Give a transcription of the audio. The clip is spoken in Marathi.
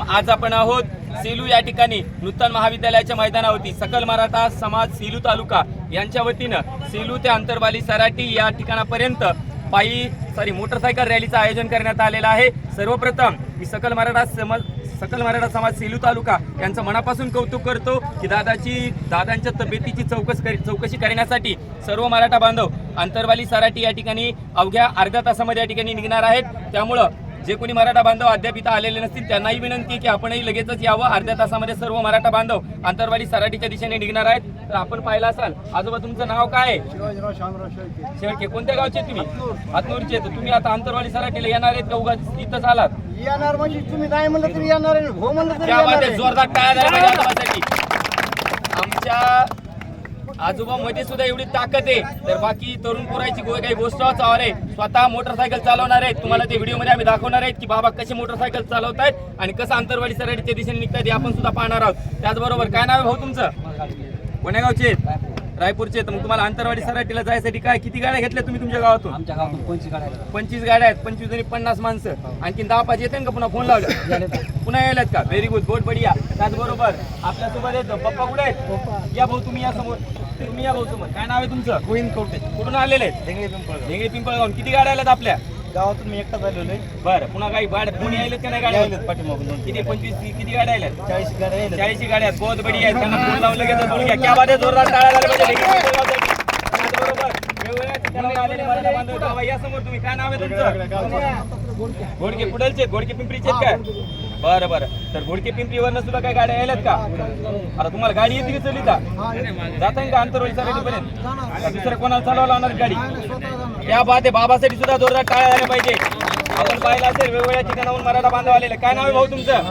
आज आपण आहोत सेलू या ठिकाणी नूतन महाविद्यालयाच्या मैदानावरती. सकल मराठा समाज सेलू तालुका यांच्या वतीनं सेलू ते अंतरवाली सराटी या ठिकाणापर्यंत पायी सॉरी मोटरसायकल रॅलीचं आयोजन करण्यात आलेलं आहे. सर्वप्रथम मी सकल मराठा समाज सकल मराठा समाज सेलू तालुका यांचं मनापासून कौतुक करतो की दादाची दादांच्या तब्येतीची चौकस करी चौकशी करण्यासाठी सर्व मराठा बांधव अंतरवाली सराटी या ठिकाणी अवघ्या अर्ध्या तासामध्ये या ठिकाणी निघणार आहेत. त्यामुळं जे कोणी मराठा बांधव अद्याप इथं आलेले नसतील त्यांनाही विनंती की आपणही लगेचच यावं. अर्ध्या तासामध्ये सर्व मराठा बांधव अंतरवाली सराटीच्या दिशेने निघणार आहेत. तर आपण पाहिलं असाल आजोबा तुमचं नाव काय शेळके. कोणत्या गावचे तुम्ही? हातनूरचे तर तुम्ही आता अंतरवाली सराटीला येणार आहेत का? उगा इथंच आलात? येणार म्हणजे तुम्ही नाही म्हणलं तरी येणार हो म्हणलं. जोरदार टाळ्या आमच्या आजोबामध्ये सुद्धा एवढी ताकद आहे. तर बाकी तरुण पुरायची गो- काही गोष्ट चालणार आहे स्वतः मोटरसायकल चालवणार आहेत. तुम्हाला ते व्हिडिओमध्ये आम्ही दाखवणार आहेत की बाबा कसे मोटरसायकल चालवत आहेत आणि कसं आंतरवाडी सराडीच्या दिशेने निघतात हे आपण सुद्धा पाहणार आहोत. त्याचबरोबर काय नाव आहे भाऊ तुमचं? कोण्या गावचे रायपूरचे आहेत. मग तुम्हाला अंतरवाडी सराटीला जायसाठी काय? किती गाड्या घेतल्या तुम्ही तुमच्या गावातून? आमच्या गावातून कोणची गाड्या आहेत? पंचवीस गाड्या आहेत. पंचवीस जणी पन्नास माणसं. आणखी दहा पाच येते का? पुन्हा फोन लावलं. पुन्हा यायलात का? व्हेरी गुड बोट बढिया. त्याचबरोबर आपल्यासोबत येतो पप्पा कुठे आहेत? या भाऊ तुम्ही या समोर. तुम्ही या भाऊ समोर काय नाव आहे तुमचं? गोविंद कवटे. कुठून आलेले आहेत? ढेंगळे पिंपळ वेगळे पिंपळगावून किती गाड्या आल्यात आपल्या? गावातून मी एकटाच आलेलो आहे. बरं पुन्हा काही गाड्या फोन यायलेत का नाही गाड्या यायलेत पाठीमागून दोन किती पंचवीस किती गाड्या आल्यात? चाळीस गाड्या यायलेत. चाळीशी गाड्या आहेत बहुत बढिया आहेत त्यांना फोन लावलं गेलं बोलून घ्या. क्या बात आहे जोरदार टाळ्या झाल्या पाहिजे. वेगळे पिंपळगावसाठी. त्याचबरोबर वेगवेगळ्या ठिकाणाहून आलेले मराठा बांधव बाबा या समोर तुम्ही. काय नाव आहे तुमचं? घोडके कुडलचे घोडके पिंपरीचे आहेत काय? बरं बरं. तर घोडके पिंपरीवरनं सुद्धा काय गाड्या यायल्यात का? आता तुम्हाला गाडी येते की चली का जाता का अंतरवाडी पर्यंत दुसरं कोणाला चालवा लावणार गाडी? बात आहे बाबासाठी सुद्धा जोरदार टाळ्या झाल्या पाहिजे. आपण पाहिलं असेल वेगवेगळ्या ठिकाणाहून मराठा बांधव आलेले. काय नाव आहे भाऊ तुमचं?